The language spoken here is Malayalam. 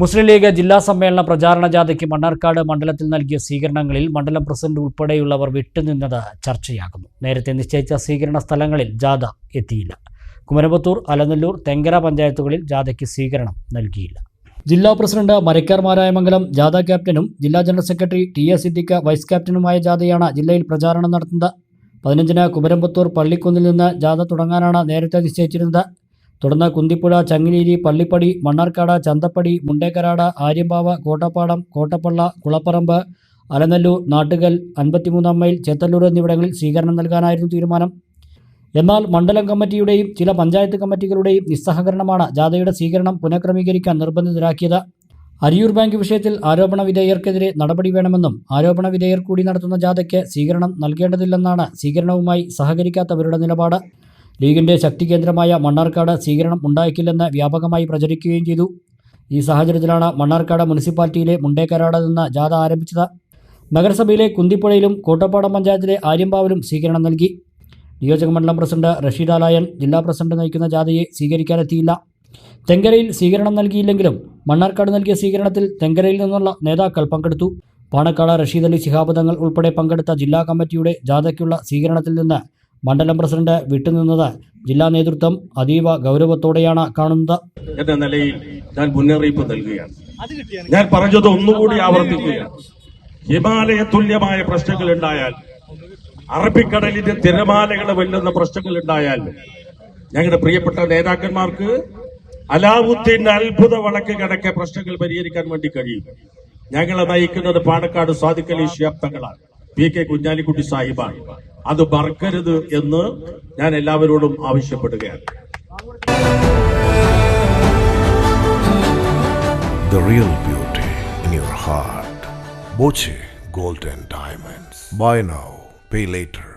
മുസ്ലിം ലീഗ് ജില്ലാ സമ്മേളന പ്രചാരണ ജാഥയ്ക്ക് മണ്ണാർക്കാട് മണ്ഡലത്തിൽ നൽകിയ സ്വീകരണങ്ങളിൽ മണ്ഡലം പ്രസിഡന്റ് ഉൾപ്പെടെയുള്ളവർ വിട്ടുനിന്നത് ചർച്ചയാകുന്നു. നേരത്തെ നിശ്ചയിച്ച സ്വീകരണ സ്ഥലങ്ങളിൽ ജാഥ എത്തിയില്ല. കുമരമ്പത്തൂർ അലനല്ലൂർ തെങ്കര പഞ്ചായത്തുകളിൽ ജാഥയ്ക്ക് സ്വീകരണം നൽകിയില്ല. ജില്ലാ പ്രസിഡന്റ് മരക്കാർ മാരായമംഗലം ജാഥ ക്യാപ്റ്റനും ജില്ലാ general secretary T A Siddique vice ക്യാപ്റ്റനുമായ ജാഥയാണ് ജില്ലയിൽ പ്രചാരണം നടത്തുന്നത്. പതിനഞ്ചിന് കുമരമ്പത്തൂർ പള്ളിക്കുന്നിൽ നിന്ന് ജാഥ തുടങ്ങാനാണ് നേരത്തെ നിശ്ചയിച്ചിരുന്നത്. തുടർന്ന് കുന്തിപ്പുഴ ചങ്ങനീരി പള്ളിപ്പടി മണ്ണാർക്കാട് ചന്തപ്പടി മുണ്ടേക്കരാട് ആര്യമ്പാവ് കോട്ടപ്പാടം കോട്ടപ്പള്ള കുളപ്പറമ്പ് അലനല്ലൂർ നാട്ടുകൽ അൻപത്തിമൂന്നാം മൈൽ ചേത്തല്ലൂർ എന്നിവിടങ്ങളിൽ സ്വീകരണം നൽകാനായിരുന്നു തീരുമാനം. എന്നാൽ മണ്ഡലം കമ്മിറ്റിയുടെയും ചില പഞ്ചായത്ത് കമ്മിറ്റികളുടെയും നിസ്സഹകരണമാണ് ജാഥയുടെ സ്വീകരണം പുനഃക്രമീകരിക്കാൻ നിർബന്ധിതരാക്കിയത്. അരിയൂർ ബാങ്ക് വിഷയത്തിൽ ആരോപണ വിധേയർക്കെതിരെ നടപടി വേണമെന്നും ആരോപണ വിധേയർ കൂടി നടത്തുന്ന ജാഥയ്ക്ക് സ്വീകരണം നൽകേണ്ടതില്ലെന്നാണ് സ്വീകരണവുമായി സഹകരിക്കാത്തവരുടെ നിലപാട്. ലീഗിന്റെ ശക്തികേന്ദ്രമായ മണ്ണാർക്കാട് സ്വീകരണം ഉണ്ടായേക്കില്ലെന്ന് വ്യാപകമായി പ്രചരിക്കുകയും ചെയ്തു. ഈ സാഹചര്യത്തിലാണ് മണ്ണാർക്കാട് മുനിസിപ്പാലിറ്റിയിലെ മുണ്ടേക്കരാട് നിന്ന് ജാഥ ആരംഭിച്ചത്. നഗരസഭയിലെ കുന്തിപ്പുഴയിലും കോട്ടപ്പാടം പഞ്ചായത്തിലെ ആര്യമ്പാവിലും സ്വീകരണം നൽകി. നിയോജക മണ്ഡലം പ്രസിഡന്റ് റഷീദ് അലായൻ ജില്ലാ പ്രസിഡന്റ് നയിക്കുന്ന ജാഥയെ സ്വീകരിക്കാനെത്തിയില്ല. തെങ്കരയിൽ സ്വീകരണം നൽകിയില്ലെങ്കിലും മണ്ണാർക്കാട് നൽകിയ സ്വീകരണത്തിൽ തെങ്കരയിൽ നിന്നുള്ള നേതാക്കൾ പങ്കെടുത്തു. പാണക്കാട് റഷീദ് അലി ശിഹാബ് തങ്ങൾ ഉൾപ്പെടെ പങ്കെടുത്ത ജില്ലാ കമ്മിറ്റിയുടെ ജാഥയ്ക്കുള്ള സ്വീകരണത്തിൽ നിന്ന് മണ്ഡലം പ്രസിഡന്റ് വിട്ടുനിന്നത് ജില്ലാ നേതൃത്വം അതീവ ഗൗരവത്തോടെയാണ് കാണുന്നത്. എന്ന നിലയിൽ ഞാൻ മുന്നറിയിപ്പ് നൽകുകയാണ്. ഞാൻ പറഞ്ഞത് ഒന്നുകൂടി ആവർത്തിക്കുകയാണ്. ഹിമാലയ തുല്യമായ പ്രശ്നങ്ങൾ ഉണ്ടായാൽ അറബിക്കടലിന്റെ തിരമാലകളെ വെല്ലുന്ന പ്രശ്നങ്ങൾ ഉണ്ടായാൽ ഞങ്ങളുടെ പ്രിയപ്പെട്ട നേതാക്കന്മാർക്ക് അലാവുദ്ദീൻ അത്ഭുത വടക്ക് കിടക്കെ പ്രശ്നങ്ങൾ പരിഹരിക്കാൻ വേണ്ടി കഴിയും. ഞങ്ങളെ നയിക്കുന്നത് പാണക്കാട് സ്വാദിഖലി ശിയാബ്ദങ്ങളാണ് പി കെ കുഞ്ഞാലിക്കുട്ടി സാഹിബാണ്. അത് മറക്കരുത് എന്ന് ഞാൻ എല്ലാവരോടും ആവശ്യപ്പെടുകയാണ് The real beauty in your heart. Boche Golden Diamonds. Buy now, pay later.